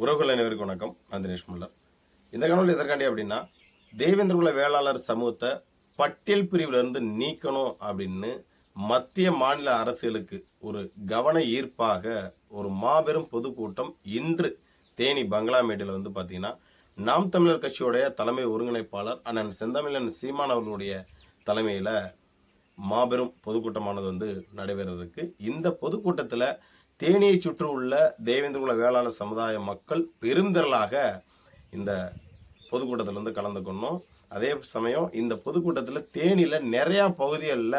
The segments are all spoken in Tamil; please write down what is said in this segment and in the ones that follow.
உறவுகள் அனைவருக்கும் வணக்கம். நான் தினேஷ் முல்லர் இந்த கனவுல எதற்காண்டி அப்படின்னா தேவேந்திரகுல வேளாளர் சமூகத்தை பட்டியல் பிரிவிலிருந்து நீக்கணும் அப்படின்னு மத்திய மாநில அரசுகளுக்கு ஒரு கவன ஈர்ப்பாக ஒரு மாபெரும் பொதுக்கூட்டம் இன்று தேனி பங்களாமேட்டில் வந்து பார்த்தீங்கன்னா நாம் தமிழர் கட்சியுடைய தலைமை ஒருங்கிணைப்பாளர் அண்ணன் செந்தமிழன் சீமான் அவர்களுடைய தலைமையில் மாபெரும் பொதுக்கூட்டமானது வந்து நடைபெறதுக்கு இந்த பொதுக்கூட்டத்தில் தேனியை சுற்றி உள்ள தேவேந்திரகுல வேளாளர் சமுதாய மக்கள் பெருந்திரளாக இந்த பொதுக்கூட்டத்தில் வந்து கலந்துக்கணும் அதே சமயம் இந்த பொதுக்கூட்டத்தில் தேனியில் நிறையா பகுதிகளில்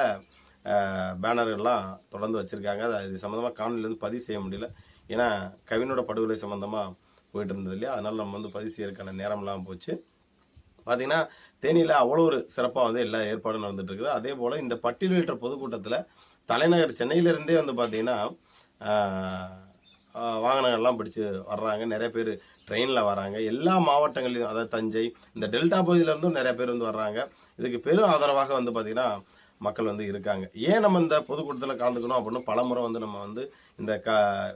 பேனர்கள்லாம் தொடர்ந்து வச்சுருக்காங்க. அது இது சம்மந்தமாக காணொலியிலேருந்து பதிவு செய்ய முடியல. ஏன்னா கவினோட படுகொலை சம்மந்தமாக போயிட்டு இருந்தது இல்லையா? அதனால் நம்ம வந்து பதிவு செய்யறதுக்கான நேரம்லாம் போச்சு. பார்த்திங்கன்னா தேனியில் அவ்வளோ ஒரு சிறப்பாக வந்து எல்லா ஏற்பாடும் நடந்துகிட்டு இருக்குது. அதே போல் இந்த பட்டியலிட்ட பொதுக்கூட்டத்தில் தலைநகர் சென்னையிலேருந்தே வந்து பார்த்திங்கன்னா வாகனங்கள்லாம் பிடிச்சு வர்றாங்க. நிறைய பேர் ட்ரெயினில் வராங்க. எல்லா மாவட்டங்கள்லையும் அதாவது தஞ்சை இந்த டெல்டா பகுதியிலேருந்தும் நிறைய பேர் வந்து வர்றாங்க. இதுக்கு பெரும் ஆதரவாக வந்து பார்த்திங்கன்னா மக்கள் வந்து இருக்காங்க. ஏன் நம்ம இந்த பொதுக்கூட்டத்தில் கலந்துக்கணும் அப்படின்னு பலமுறை வந்து நம்ம வந்து இந்த க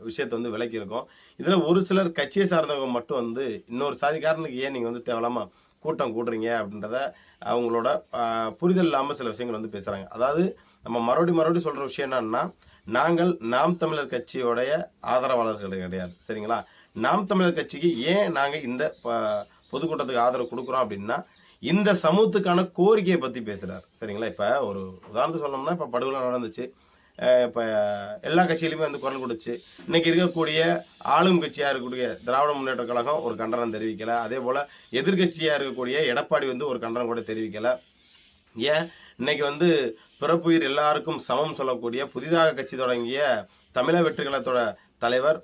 விஷயத்தை வந்து விளக்கியிருக்கோம். இதில் ஒரு சிலர் கட்சியை சார்ந்தவங்க மட்டும் வந்து இன்னொரு சாதிக்காரனுக்கு ஏன் நீங்கள் வந்து தேவையில்லாமல் கூட்டம் கூட்டுறீங்க அப்படின்றத அவங்களோட புரிதல் இல்லாமல் சில விஷயங்கள் வந்து பேசுகிறாங்க அதாவது நம்ம மறுபடி மறுபடி சொல்கிற விஷயம் என்னன்னா நாங்கள் நாம் தமிழர் கட்சியோடைய ஆதரவாளர்கள் கிடையாது. சரிங்களா? நாம் தமிழர் கட்சிக்கு ஏன் நாங்கள் இந்த ப- பொதுக்கூட்டத்துக்கு ஆதரவு கொடுக்குறோம் அப்படின்னா இந்த சமூகத்துக்கான கோரிக்கையை பற்றி பேசுகிறார் சரிங்களா? இப்போ ஒரு உதாரணத்துக்கு சொல்லணும்னா இப்போ படுகொலை நடந்துச்சு. இப்போ எல்லா கட்சியிலுமே வந்து குரல் கொடுச்சு. இன்றைக்கி இருக்கக்கூடிய ஆளும் கட்சியாக இருக்கக்கூடிய திராவிட முன்னேற்ற கழகம் ஒரு கண்டனம் தெரிவிக்கலை. அதே போல் எதிர்க்கட்சியாக இருக்கக்கூடிய எடப்பாடி வந்து ஒரு கண்டனம் கூட தெரிவிக்கலை. ஏன்? இன்னைக்கு வந்து பிறப்புயிர் எல்லாருக்கும் சமம் சொல்லக்கூடிய புதிதாக கட்சி தொடங்கிய தமிழக வெற்றிகளத்தோட தலைவர்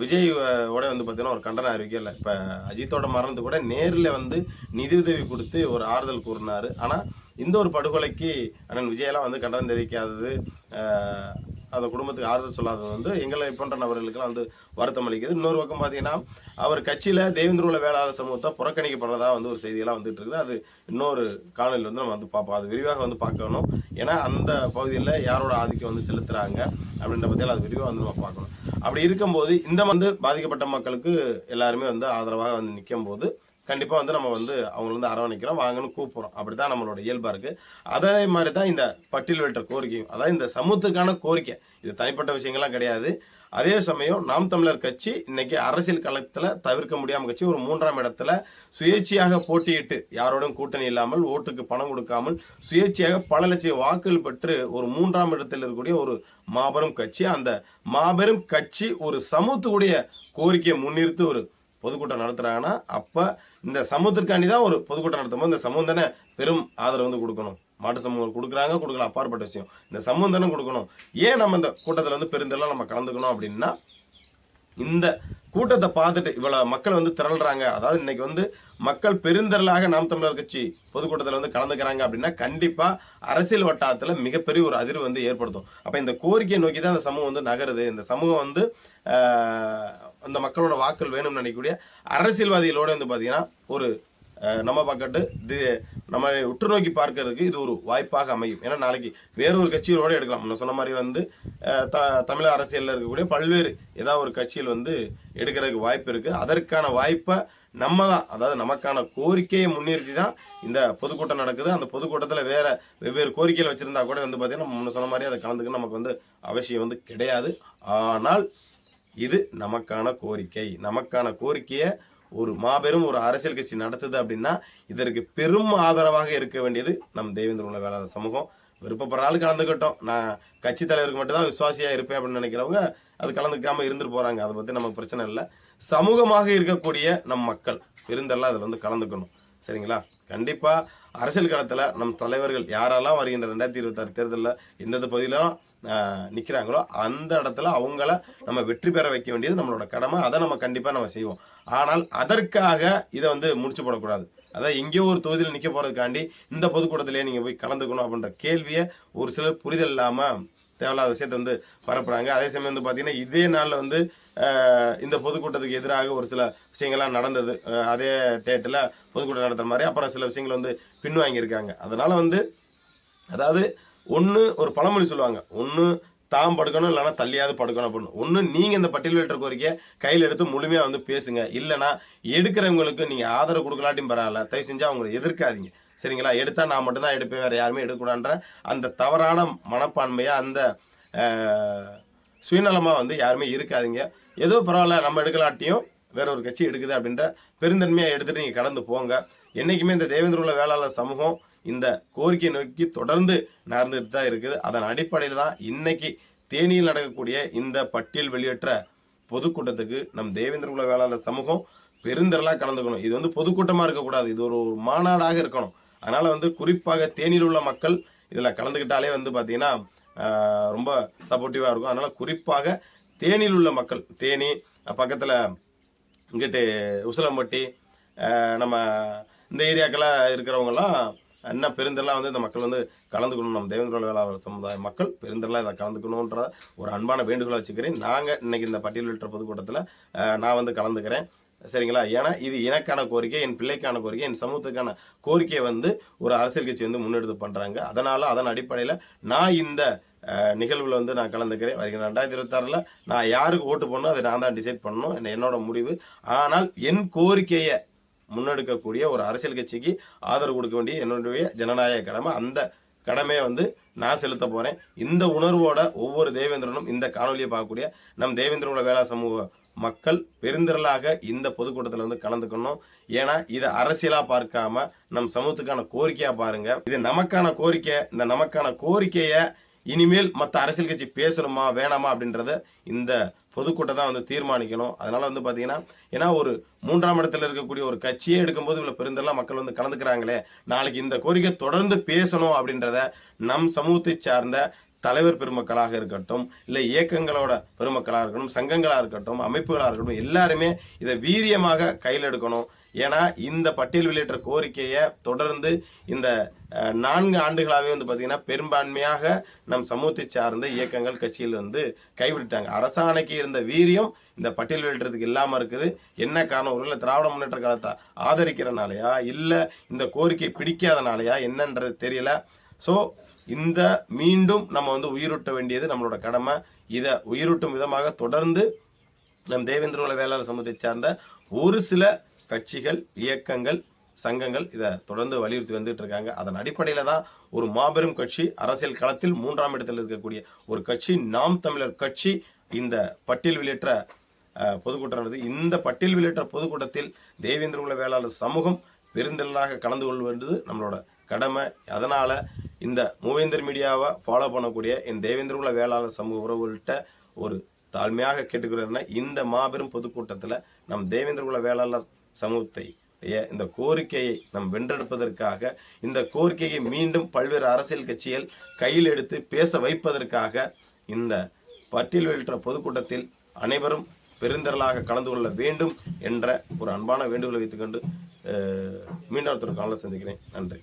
விஜய் ஓட வந்து பார்த்தீங்கன்னா ஒரு கண்டனம் அறிவிக்கல இப்போ அஜித்தோட மரணத்து கூட நேரில் வந்து நிதியுதவி கொடுத்து ஒரு ஆறுதல் கூறினார். ஆனால் இந்த ஒரு படுகொலைக்கு அண்ணன் விஜயெல்லாம் வந்து கண்டனம் தெரிவிக்காதது அந்த குடும்பத்துக்கு ஆறுதல் சொல்லாதது வந்து எங்களை போன்ற நபர்களுக்கெல்லாம் வந்து வருத்தம் அளிக்குது. இன்னொரு பக்கம் பார்த்தீங்கன்னா அவர் கட்சியில் தேவேந்திரகுல வேளாளர் சமூகத்தை புறக்கணிக்கப்படுறதா வந்து ஒரு செய்தியெல்லாம் வந்துட்டு இருக்குது. அது இன்னொரு காணொலியில் வந்து நம்ம வந்து பார்ப்போம் அது விரிவாக வந்து பார்க்கணும். ஏன்னா அந்த பகுதியில் யாரோட ஆதிக்கம் வந்து செலுத்துறாங்க அப்படின்ற பற்றியெல்லாம் அது விரிவாக வந்து நம்ம பார்க்கணும். அப்படி இருக்கும்போது இந்த வந்து பாதிக்கப்பட்ட மக்களுக்கு எல்லாருமே வந்து ஆதரவாக வந்து நிற்கும் போது கண்டிப்பாக வந்து நம்ம வந்து அவங்கள வந்து அரவணைக்கிறோம் வாங்கன்னு கூப்பிட்றோம். அப்படி தான் நம்மளோட இயல்பாக இருக்குது அதே மாதிரி தான் இந்த பட்டியல் வெட்டுற கோரிக்கையும் அதாவது இந்த சமூகத்துக்கான கோரிக்கை. இது தனிப்பட்ட விஷயங்கள்லாம் கிடையாது. அதே சமயம் நாம் தமிழர் கட்சி இன்னைக்கு அரசியல் களத்தில் தவிர்க்க முடியாமல் கட்சி ஒரு மூன்றாம் இடத்துல சுயேட்சையாக போட்டியிட்டு யாரோடும் கூட்டணி இல்லாமல் ஓட்டுக்கு பணம் கொடுக்காமல் சுயேட்சையாக பல லட்சம் வாக்குகள் பெற்று ஒரு மூன்றாம் இடத்தில் இருக்கக்கூடிய ஒரு மாபெரும் கட்சி. அந்த மாபெரும் கட்சி ஒரு சமூகத்துடைய கோரிக்கையை முன்னிறுத்து ஒரு பொதுக்கூட்டம் நடத்துகிறாங்கன்னா அப்போ இந்த சமூகத்திற்காண்டி தான் ஒரு பொதுக்கூட்டம் நடத்தும்போது இந்த சமூகம் தானே பெரும் ஆதரவு வந்து கொடுக்கணும். மாட்டு சமூகம் கொடுக்குறாங்க கொடுக்கல அப்பாற்பட்ட விஷயம். இந்த சமூகம் தானே கொடுக்கணும். ஏன் நம்ம இந்த கூட்டத்தில் வந்து பெருந்தெல்லாம் நம்ம கலந்துக்கணும் அப்படின்னா இந்த கூட்டத்தை பார்த்துட்டு இவ்வளோ மக்கள் வந்து திரள்றாங்க. அதாவது இன்னைக்கு வந்து மக்கள் பெருந்திரளாக நாம் தமிழர் கட்சி பொதுக்கூட்டத்தில் வந்து கலந்துக்கிறாங்க அப்படின்னா கண்டிப்பாக அரசியல் வட்டாரத்தில் மிகப்பெரிய ஒரு அதிர்வு வந்து ஏற்படுத்தும். அப்போ இந்த கோரிக்கையை நோக்கி தான் இந்த சமூகம் வந்து நகருது. இந்த சமூகம் வந்து அந்த மக்களோட வாக்கள் வேணும்னு நினைக்கக்கூடிய அரசியல்வாதிகளோட வந்து பார்த்தீங்கன்னா ஒரு நம்ம பக்கத்து இது நம்ம உற்று நோக்கி பார்க்கறதுக்கு இது ஒரு வாய்ப்பாக அமையும். ஏன்னா நாளைக்கு வேறொரு கட்சிகளோடு எடுக்கலாம். இன்னும் சொன்ன மாதிரி வந்து த தமிழக அரசியலில் இருக்கக்கூடிய பல்வேறு ஏதாவது ஒரு கட்சியில் வந்து எடுக்கிறதுக்கு வாய்ப்பு இருக்குது அதற்கான வாய்ப்பை நம்ம தான் அதாவது நமக்கான கோரிக்கையை முன்னிறுத்தி தான் இந்த பொதுக்கூட்டம் நடக்குது. அந்த பொதுக்கூட்டத்தில் வேறு வெவ்வேறு கோரிக்கைகள் வச்சுருந்தா கூட வந்து பார்த்தீங்கன்னா முன்ன சொன்ன மாதிரி அதை கலந்துக்க நமக்கு வந்து அவசியம் வந்து கிடையாது. ஆனால் இது நமக்கான கோரிக்கை. நமக்கான கோரிக்கையை ஒரு மாபெரும் ஒரு அரசியல் கட்சி நடத்துது அப்படின்னா இதற்கு பெரும் ஆதரவாக இருக்க வேண்டியது நம் தேவேந்திர உள்ள சமூகம். விருப்பப்படுற ஆள் கலந்துக்கிட்டோம். நான் கட்சி தலைவருக்கு மட்டும்தான் விசுவாசியாக இருப்பேன் அப்படின்னு நினைக்கிறவங்க அது கலந்துக்காமல் இருந்துட்டு போகிறாங்க அதை பற்றி நமக்கு பிரச்சனை இல்லை. சமூகமாக இருக்கக்கூடிய நம் மக்கள் இருந்தெல்லாம் அதில் வந்து கலந்துக்கணும். சரிங்களா? கண்டிப்பாக அரசியல் களத்தில் நம் தலைவர்கள் யாரெல்லாம் வருகின்ற ரெண்டாயிரத்தி இருபத்தாறு தேர்தலில் எந்தெந்த பகுதியிலும் நிற்கிறாங்களோ அந்த இடத்துல அவங்கள நம்ம வெற்றி பெற வைக்க வேண்டியது நம்மளோட கடமை. அதை நம்ம கண்டிப்பாக நம்ம செய்வோம். ஆனால் அதற்காக இதை வந்து முடிச்சு போடக்கூடாது. அதாவது எங்கேயோ ஒரு தொகுதியில் நிற்க போகிறதுக்காண்டி இந்த பொதுக்கூட்டத்திலே நீங்கள் போய் கலந்துக்கணும் அப்படின்ற கேள்வியை ஒரு சிலர் புரிதல் இல்லாமல் தேவையில்லாத விஷயத்தை வந்து பரப்புகிறாங்க அதே சமயம் வந்து பார்த்திங்கன்னா இதே நாளில் வந்து இந்த பொதுக்கூட்டத்துக்கு எதிராக ஒரு சில விஷயங்கள்லாம் நடந்தது. அதே டேட்டில் பொதுக்கூட்டம் நடத்துகிற மாதிரி அப்புறம் சில விஷயங்கள் வந்து பின்வாங்கியிருக்காங்க. அதனால் வந்து அதாவது ஒன்று ஒரு பழமொழி சொல்லுவாங்க. ஒன்று தாம் படுக்கணும் இல்லைன்னா தள்ளியாவது படுக்கணும் அப்படின்னு. ஒன்று நீங்கள் இந்த பட்டியல் வெளியிட்ட கோரிக்கையை கையில் எடுத்து முழுமையாக வந்து பேசுங்க. இல்லைன்னா எடுக்கிறவங்களுக்கு நீங்கள் ஆதரவு கொடுக்கலாட்டியும் பரவாயில்ல. தயவு செஞ்சு அவங்களை எதிர்க்காதீங்க. சரிங்களா? எடுத்தால் நான் மட்டும்தான் எடுப்பேன் வேறு யாருமே எடுக்கக்கூடாதுன்ற அந்த தவறான மனப்பான்மையை அந்த சுயநலமாக வந்து யாருமே இருக்காதீங்க. ஏதோ பரவாயில்ல நம்ம எடுக்கலாட்டியும் வேற ஒரு கட்சி எடுக்குது அப்படின்ற பெருந்தன்மையாக எடுத்துகிட்டு நீங்கள் கடந்து போங்க. என்றைக்குமே இந்த தேவேந்திர உள்ள வேளாளர் சமூகம் இந்த கோரிக்கையை நோக்கி தொடர்ந்து நடந்துட்டு தான் இருக்குது. அதன் அடிப்படையில் தான் இன்னைக்கு தேனியில் நடக்கக்கூடிய இந்த பட்டியல் வெளியேற்ற பொதுக்கூட்டத்துக்கு நம் தேவேந்திர குல வேளாளர் சமூகம் பெருந்திரளாக கலந்துக்கணும். இது வந்து பொதுக்கூட்டமாக இருக்கக்கூடாது. இது ஒரு மாநாடாக இருக்கணும். அதனால் வந்து குறிப்பாக தேனியில் உள்ள மக்கள் இதில் கலந்துக்கிட்டாலே வந்து பார்த்திங்கன்னா ரொம்ப சப்போர்ட்டிவாக இருக்கும். அதனால் குறிப்பாக தேனியில் உள்ள மக்கள் தேனி பக்கத்தில் இங்கிட்டு உசிலம்பட்டி நம்ம இந்த ஏரியாக்கெல்லாம் இருக்கிறவங்கலாம் இன்னும் பெருந்தெல்லாம் வந்து இந்த மக்கள் வந்து கலந்துக்கணும். நம்ம தேவேந்திர சமுதாய மக்கள் பெருந்தெல்லாம் இதை கலந்துக்கணுன்ற ஒரு அன்பான வேண்டுகோளை வச்சுக்கிறேன். நாங்கள் இன்றைக்கி இந்த பட்டியலிட்ட பொதுக்கூட்டத்தில் நான் வந்து கலந்துக்கிறேன். சரிங்களா? ஏன்னா இது எனக்கான கோரிக்கை என் பிள்ளைக்கான கோரிக்கை என் சமூகத்துக்கான கோரிக்கையை வந்து ஒரு அரசியல் கட்சி வந்து முன்னெடுத்து பண்ணுறாங்க அதனால் அதன் அடிப்படையில் நான் இந்த நிகழ்வில் வந்து நான் கலந்துக்கிறேன். வருகிற ரெண்டாயிரத்தி இருபத்தாறில் நான் யாருக்கு ஓட்டு போடணும் அதை நான் தான் டிசைட் பண்ணணும். என்ன- என்னோட முடிவு. ஆனால் என் கோரிக்கையை முன்னெடுக்கக்கூடிய ஒரு அரசியல் கட்சிக்கு ஆதரவு கொடுக்க வேண்டிய என்னுடைய ஜனநாயக கடமை. அந்த கடமையை வந்து நான் செலுத்த போகிறேன் இந்த உணர்வோட ஒவ்வொரு தேவேந்திரனும் இந்த காணொலியை பார்க்கக்கூடிய நம் தேவேந்திரோட வேளா சமூக மக்கள் பெருந்திரளாக இந்த பொதுக்கூட்டத்தில் வந்து கலந்துக்கணும். ஏன்னா இதை அரசியலாக பார்க்காம நம் சமூகத்துக்கான கோரிக்கையாக பாருங்கள் இது நமக்கான கோரிக்கை. இந்த நமக்கான கோரிக்கையை இனிமேல் மற்ற அரசியல் கட்சி பேசணுமா வேணாமா அப்படின்றத இந்த பொதுக்கூட்டம் தான் வந்து தீர்மானிக்கணும். அதனால வந்து பார்த்தீங்கன்னா ஏன்னா ஒரு மூன்றாம் இடத்துல இருக்கக்கூடிய ஒரு கட்சியே எடுக்கும்போது இவ்வளோ பெருந்தெல்லாம் மக்கள் வந்து கலந்துக்கிறாங்களே நாளைக்கு இந்த கோரிக்கை தொடர்ந்து பேசணும் அப்படின்றத நம் சமூகத்தை சார்ந்த தலைவர் பெருமக்களாக இருக்கட்டும் இல்லை இயக்கங்களோட பெருமக்களாக இருக்கட்டும் சங்கங்களாக இருக்கட்டும் அமைப்புகளாக இருக்கட்டும் எல்லாருமே இதை வீரியமாக கையில் எடுக்கணும். ஏன்னா இந்த பட்டியல் வெளியேற்ற கோரிக்கையை தொடர்ந்து இந்த நான்கு ஆண்டுகளாகவே வந்து பார்த்திங்கன்னா பெரும்பான்மையாக நம் சமூகத்தை சார்ந்த இயக்கங்கள் கட்சியில் வந்து கைவிட்டுட்டாங்க. அரசாணைக்கு இருந்த வீரியம் இந்த பட்டியல் வெளியிடுறதுக்கு இல்லாமல் இருக்குது. என்ன காரணம்? ஒருவேளை திராவிட முன்னேற்ற காலத்தை ஆதரிக்கிறனாலையா? இல்லை இந்த கோரிக்கை பிடிக்காதனாலையா? என்னன்றது தெரியல. ஸோ இந்த மீண்டும் நம்ம வந்து உயிரூட்ட வேண்டியது நம்மளோட கடமை. இதை உயிரூட்டும் விதமாக தொடர்ந்து நம் தேவேந்திர உலக வேளாளர் சமூகத்தை சார்ந்த ஒரு சில கட்சிகள் இயக்கங்கள் சங்கங்கள் இதை தொடர்ந்து வலியுறுத்தி வந்துட்டு இருக்காங்க. அதன் அடிப்படையில் தான் ஒரு மாபெரும் கட்சி அரசியல் களத்தில் மூன்றாம் இடத்தில் இருக்கக்கூடிய ஒரு கட்சி நாம் தமிழர் கட்சி இந்த பட்டியல் வெளியேற்ற பொதுக்கூட்டம் நடந்தது. இந்த பட்டியல் வெளியேற்ற பொதுக்கூட்டத்தில் தேவேந்திர உள்ள வேளாளர் சமூகம் விருந்தினராக கலந்து கொள்வது நம்மளோட கடமை. அதனால் இந்த மூவேந்தர் மீடியாவை ஃபாலோ பண்ணக்கூடிய என் தேவேந்திரகுல வேளாளர் சமூக உறவுகள்கிட்ட ஒரு தாழ்மையாக கேட்டுக்கிறேன்னா இந்த மாபெரும் பொதுக்கூட்டத்தில் நம் தேவேந்திரகுல வேளாளர் சமூகத்தை இந்த கோரிக்கையை நம் வென்றெடுப்பதற்காக இந்த கோரிக்கையை மீண்டும் பல்வேறு அரசியல் கட்சிகள் கையில் எடுத்து பேச வைப்பதற்காக இந்த பட்டியல் வெளியிட்ட பொதுக்கூட்டத்தில் அனைவரும் பெருந்திரளாக கலந்து கொள்ள வேண்டும் என்ற ஒரு அன்பான வேண்டுகோளை வைத்துக்கொண்டு மீண்டும் ஒருத்தர் காலையில் சந்திக்கிறேன். நன்றி.